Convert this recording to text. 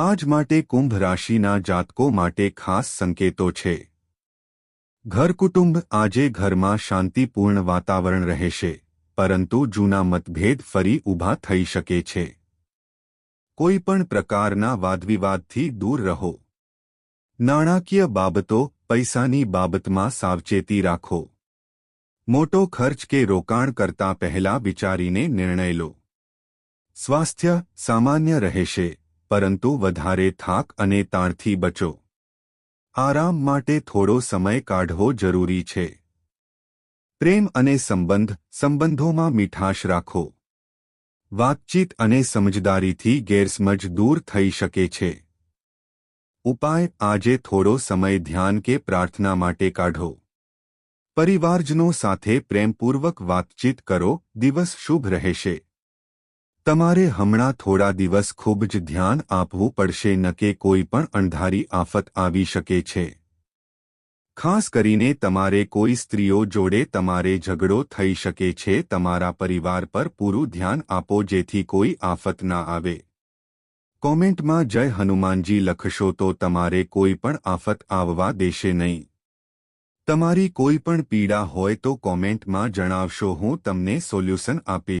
આજ માટે કુંભ રાશિના જાતકો માટે ખાસ સંકેતો છે. ઘર કુટુંબ આજે ઘરમાં શાંતિપૂર્ણ વાતાવરણ રહેશે, પરંતુ જૂના મતભેદ ફરી ઊભા થઈ શકે છે. કોઈ પણ પ્રકારના વાદવિવાદથી દૂર રહો. નાણાકીય બાબતો પૈસાની બાબતમાં સાવચેતી રાખો. મોટો ખર્ચ કે રોકાણ કરતા પહેલા વિચારીને નિર્ણય લો. સ્વાસ્થ્ય સામાન્ય રહેશે. પરંતુ વધારે થાક અને તાણથી બચો. આરામ માટે થોડો સમય કાઢવો જરૂરી છે. પ્રેમ અને સંબંધ, સંબંધોમાં મીઠાશ રાખો. વાતચીત અને સમજદારીથી ગેરસમજ દૂર થઈ શકે છે. ઉપાય, આજે થોડો સમય ધ્યાન કે પ્રાર્થના માટે કાઢો. પરિવારજનો સાથે પ્રેમપૂર્વક વાતચીત કરો, દિવસ શુભ રહેશે. તમારે હમણાં થોડા દિવસ ખૂબ જ ધ્યાન આપવું પડશે ન કે કોઈ પણ અણધારી આફત આવી શકે છે. ખાસ કરીને તમારે કોઈ સ્ત્રીઓ જોડે તમારે ઝઘડો થઈ શકે છે, તમારા પરિવાર પર પૂરું ધ્યાન આપો જેથી કોઈ આફત ના આવે. કોમેન્ટમાં જય હનુમાનજી લખશો તો તમારે કોઈ પણ આફત આવવા દેશે નહીં. તમારી કોઈ પણ પીડા હોય તો કોમેન્ટમાં જણાવશો, હું તમને સોલ્યુશન આપીશ.